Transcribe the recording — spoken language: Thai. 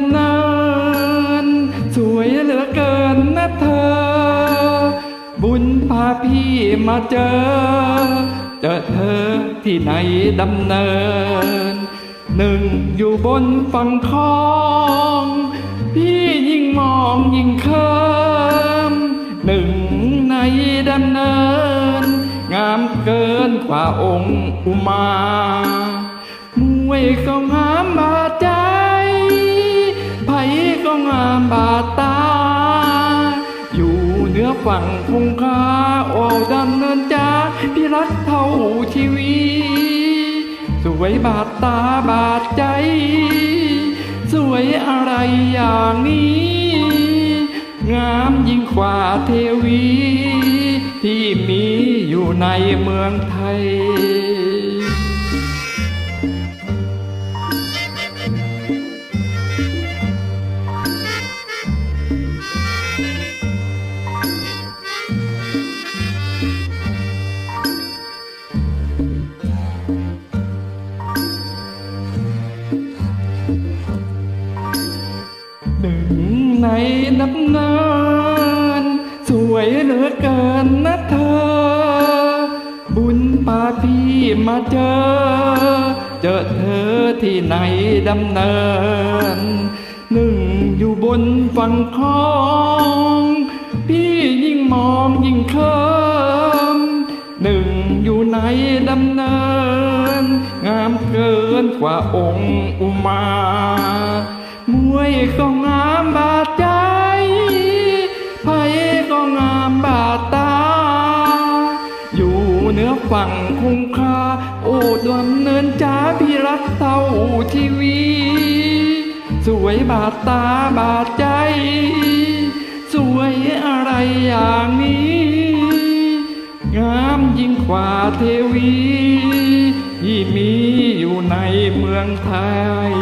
ำนินสวยเหลือเกินนะเธอ บุญพาพี่มาเจอ เจอเธอที่ไหนดำเนิน หนึ่งอยู่บนฝั่งคลอง พี่ยิ่งมองยิ่งเคิมหนึ่งในดำเนิน งามเกินกว่าองค์อุมา มวยก็งามบาดใจ เนื้อฝั่งคงคาโอ้ดำเนินจ้าพี่รักเท่าชีวีสวยบาดตาบาดใจ สวยอะไรอย่างนี้ งามยิ่งกว่าเทวี ที่มีอยู่ในเมืองไทย หนึ่งในนับนาน สวยเหลือเกินนะเธอ บุญปาพี่มาเจอ เจอเธอที่ไหนดำเนิน หนึ่งอยู่บนฝั่งคลอง พี่ยิ่งมองยิ่งเคิมหนึ่งอยู่ในดำเนิน งามเกินกว่าองค์อุมา มวยก็งามบาดใจไผก็งามบาดตา อยู่เหนือฝั่งคงคา โอ้ดำเนินจ้าพี่รักเท่าทีวี สวยบาดตาบาดใจ สวยอะไรอย่างนี้ งามยิ่งกว่าเทวี ที่มีอยู่ในเมืองไทย